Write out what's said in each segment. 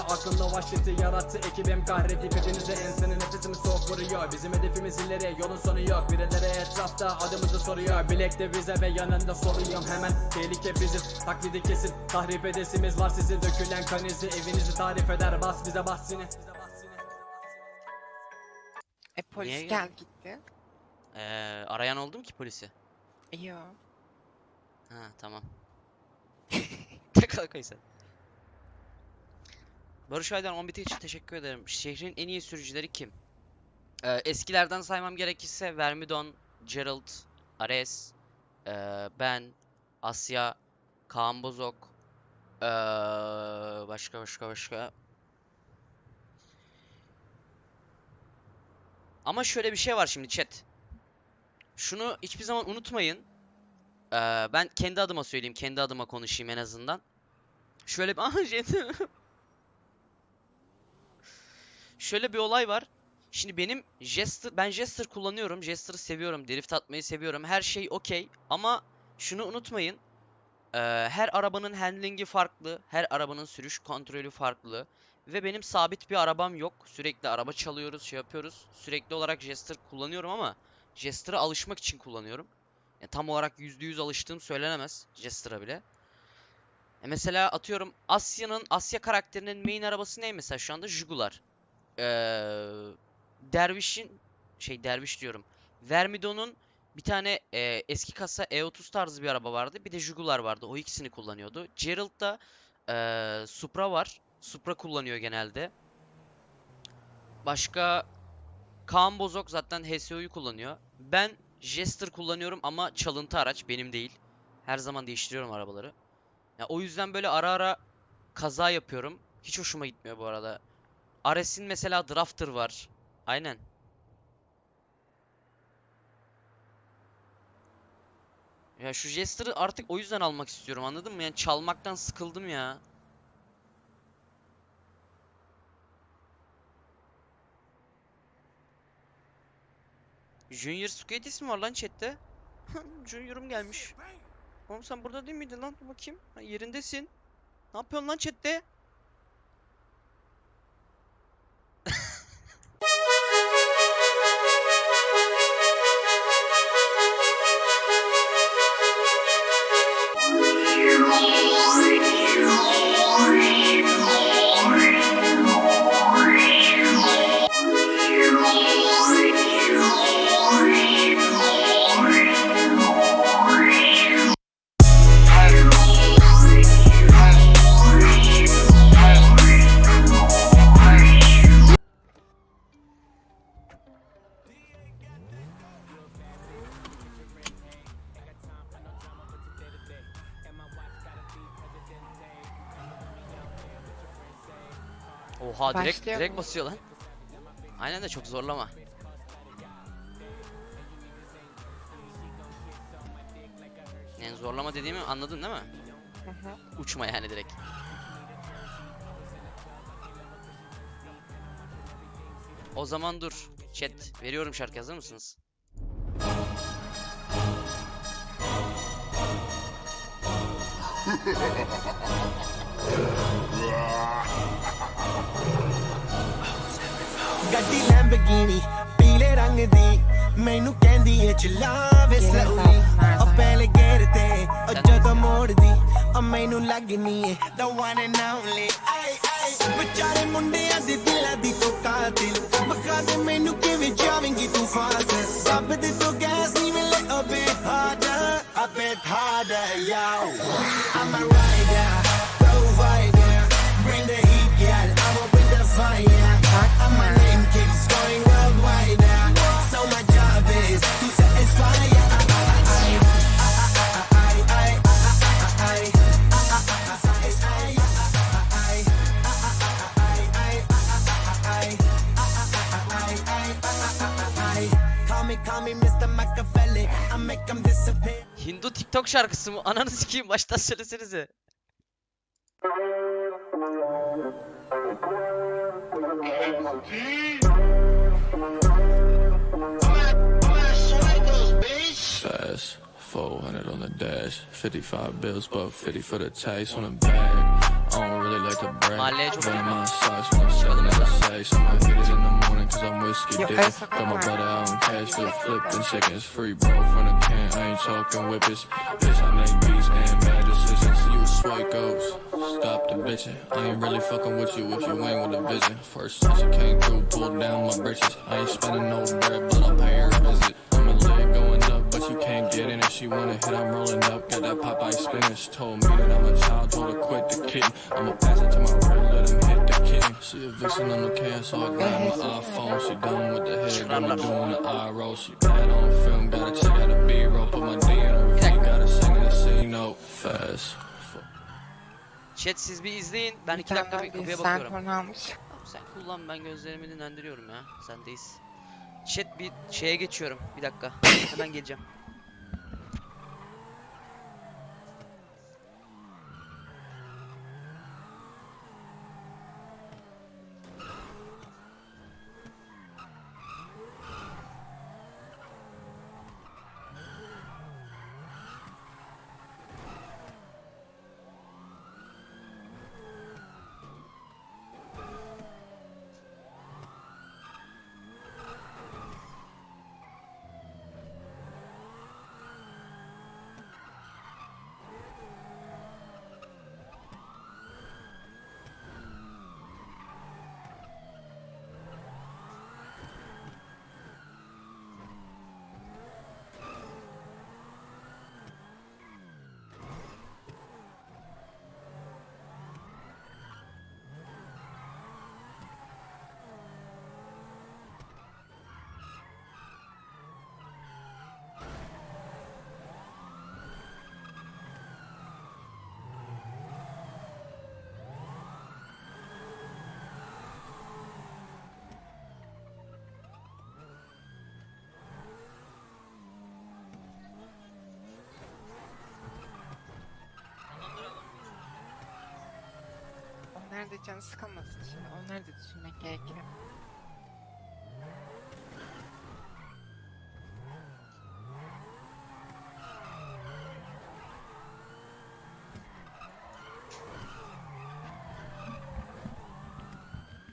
Aklımda vahşeti yarattı ekibim kahredip hepinize ensene nefesimi soğuk vuruyor Bizim hedefimiz ileri yolun sonu yok Birileri etrafta adımızı soruyor Bilekte vize ve yanında soluyum hemen Tehlike bizim taklidi kesin Tahrip edesimiz var sizi dökülen kan izi Evinizi tarif eder bas bize bahsini E polis Niye gel gitti. Ee, arayan oldum ki polisi. Yo. Ha tamam. Ne kadar koy sen. Barış Aydın 11 için teşekkür ederim. Şehrin en iyi sürücüleri kim? Ee, eskilerden saymam gerekirse Vermidon, Gerald, Ares, ee, ben, Asya, Kaan Bozok, ee, başka başka başka. Ama şöyle bir şey var şimdi chat. Şunu hiçbir zaman unutmayın. Ee, ben kendi adıma söyleyeyim, kendi adıma konuşayım en azından. Şöyle bir jet- Şöyle bir olay var. Şimdi benim Jester, ben Jester kullanıyorum. Jester'ı seviyorum, drift atmayı seviyorum. Her şey okey ama şunu unutmayın. Ee, her arabanın handling'i farklı, her arabanın sürüş kontrolü farklı. Ve benim sabit bir arabam yok. Sürekli araba çalıyoruz, şey yapıyoruz. Sürekli olarak Jester kullanıyorum ama Jester'a alışmak için kullanıyorum. Yani tam olarak %100 alıştığım söylenemez Jester'a bile. E mesela atıyorum Asya'nın Asya karakterinin main arabası ne mesela şu anda Jugular. Ee, Derviş'in şey Derviş diyorum. Vermidon'un bir tane e, eski kasa E30 tarzı bir araba vardı. Bir de Jugular vardı. O ikisini kullanıyordu. Gerald'da e, Supra var. Supra kullanıyor genelde. Başka Kaan Bozok zaten HSO'yu kullanıyor. Ben Jester kullanıyorum ama çalıntı araç benim değil. Her zaman değiştiriyorum arabaları. Ya o yüzden böyle ara ara kaza yapıyorum. Hiç hoşuma gitmiyor bu arada. Ares'in mesela Drafter var. Aynen. Ya şu Jester'ı artık o yüzden almak istiyorum anladın mı? Yani çalmaktan sıkıldım ya. Junior Squid ismi var lan chatte. Junior'um gelmiş. Oğlum sen burada değil miydin lan? Bakayım. Ha, yerindesin. Ne yapıyorsun lan chatte? you. Oha direkt Başlıyor direkt mu? basıyor lan. Aynen de çok zorlama. Yani zorlama dediğimi anladın değil mi? Hı hı. Uçma yani direkt. O zaman dur. Chat veriyorum şarkı hazır mısınız? ਗੱਡੀ ਲੈਂਬਗੀਨੀ ਪੀਲੇ ਰੰਗ ਦੀ ਮੈਨੂੰ ਕਹਿੰਦੀ ਏ ਚਲਾਵੇ Yine slowly sağ- ਉਹ ਪਹਿਲੇ ਗੇਰ ਤੇ ਉਹ Sen ਜਦੋਂ ਮੋੜਦੀ ਉਹ ਮੈਨੂੰ ਲੱਗਨੀ ਏ the one and only ਆਏ ਆਏ ਵਿਚਾਰੇ ਮੁੰਡਿਆਂ ਦੇ ਦਿਲਾਂ ਦੀ ਤੂੰ ਕਾਤਿਲ ਬਖਾ ਦੇ ਮੈਨੂੰ ਕਿਵੇਂ ਜਾਵੇਂਗੀ ਤੂੰ ਫਾਸਲ ਸਭ ਦੇ ਤੋਂ ਗੈਸ ਨਹੀਂ ਮਿਲੇ a bit harder a bit harder yo I'm a rider provider bring the heat girl I will bring the TikTok şarkısı mı? Ananı sikeyim baştan söylesenize. Fast, 400 on the dash, 55 bills, but 50 for the taste on the bag. Don't really like to brag. Mahalleye çok But in yakın. my socks when I'm selling out sex. I'ma hit it in the morning cause I'm whiskey Yo, dick. Got my brother out in cash, flip flipping seconds free, bro. From the can, I ain't talking whippets. Bitch, I make beats and bad decisions. You a swipe ghost. Stop the bitching. I ain't really fucking with you if you ain't with the vision. First since you came through, pulled down my britches. I ain't spending no bread, but I'll pay her a visit. Can't get in it. She wanna hit, I'm rolling up. Got that Popeye spinach. Told me that I'm a child, told her quit the kitten. I'ma pass it to my right, let him hit the kitten. She a vixen, I'm a can, so I grab my iPhone. She done with the head, got me doing the eye roll. She bad on film, gotta check out the B-roll. Put my D in her V, gotta sing in the C note fast. Chat siz bir izleyin. Ben iki dakika bir kapıya bakıyorum. Tamam, sen kullan ben gözlerimi dinlendiriyorum ya. Sendeyiz. Chat bir şeye geçiyorum. Bir dakika. Hemen geleceğim. Onlar da canı sıkılmasın şimdi. Onları da düşünmek gerekiyor.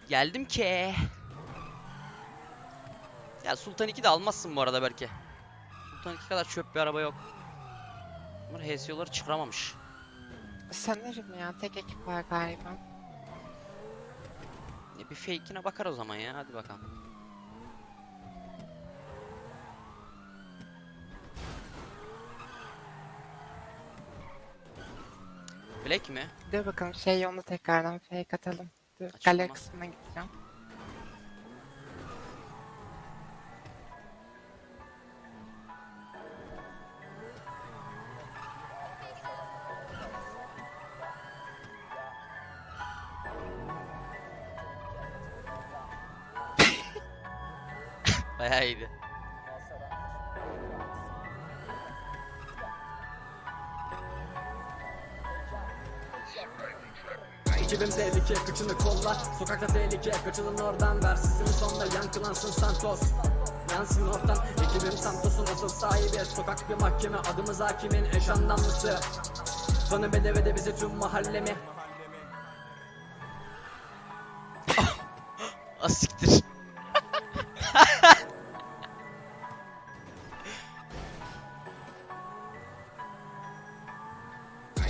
Geldim ki. Ya Sultan 2 de almazsın bu arada belki. Sultan 2 kadar çöp bir araba yok. Bunlar HSO'ları çıkaramamış. Sanırım ya tek ekip var galiba. E bir fake'ine bakar o zaman ya. Hadi bakalım. Black mi? Dur bakalım şey yolunu tekrardan fake atalım. Dur kısmına gideceğim. Ekibim tehlike kıçını kolla. Sokakta tehlike kaçılın oradan Ver. Sesini sonda yankılansın Santos. Yansın ortam Ekibim Santos'un asıl sahibi. Sokak bir mahkeme adımız hakimin eş anlamlısı. Tanı bedeve bizi tüm mahallemi. Asiktir.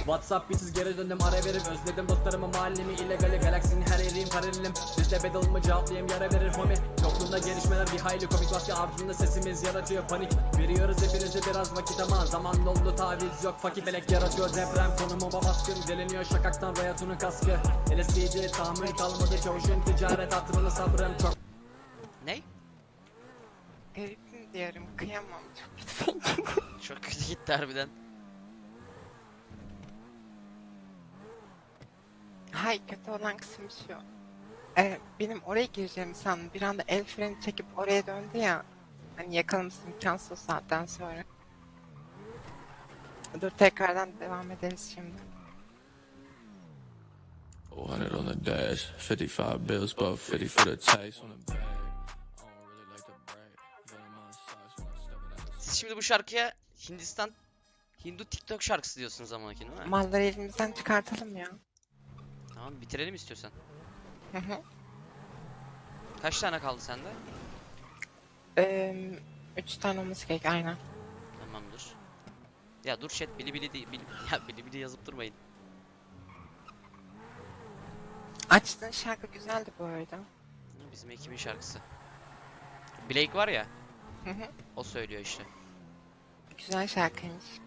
Whatsapp bitsiz geri döndüm ara verip özledim. Dostlarımı mahallemi illegali galaksinin her yeriyim paralelim Bizde battle mı cevaplayayım yara verir homie. Yokluğunda gelişmeler bir hayli komik maske ardında sesimiz yaratıyor panik. Veriyoruz hepinize biraz vakit ama zaman doldu taviz yok. Fakir Felek yaratıyor deprem konumuma baskın. Deleniyor şakaktan Rayatun'un kaskı. LSP'de tahammül kalmadı çavuşun ticaret hatırını sabrım çok. Garip mi diyorum kıyamam. Çok. Çok kötü gitti harbiden. Hay kötü olan kısım şu. Ee, benim oraya gireceğimi sandım. Bir anda el freni çekip oraya döndü ya. Hani yakalaması imkansız o saatten sonra. Dur tekrardan devam ederiz şimdi. 100 on the dash, 55 bills, but 50 for the taste on the bag. Siz şimdi bu şarkıya Hindistan Hindu TikTok şarkısı diyorsunuz ama ki değil mi? Malları elimizden çıkartalım ya. Tamam bitirelim istiyorsan. Hı hı. Kaç tane kaldı sende? Ee, üç tane olması gerek aynen. Tamamdır. Ya dur chat bili bili değil. Bili, ya bili bili yazıp durmayın. Açtığın şarkı güzeldi bu arada. Bizim ekibin şarkısı. Blake var ya. Hı hı. O söylüyor işte. Güzel şarkıymış.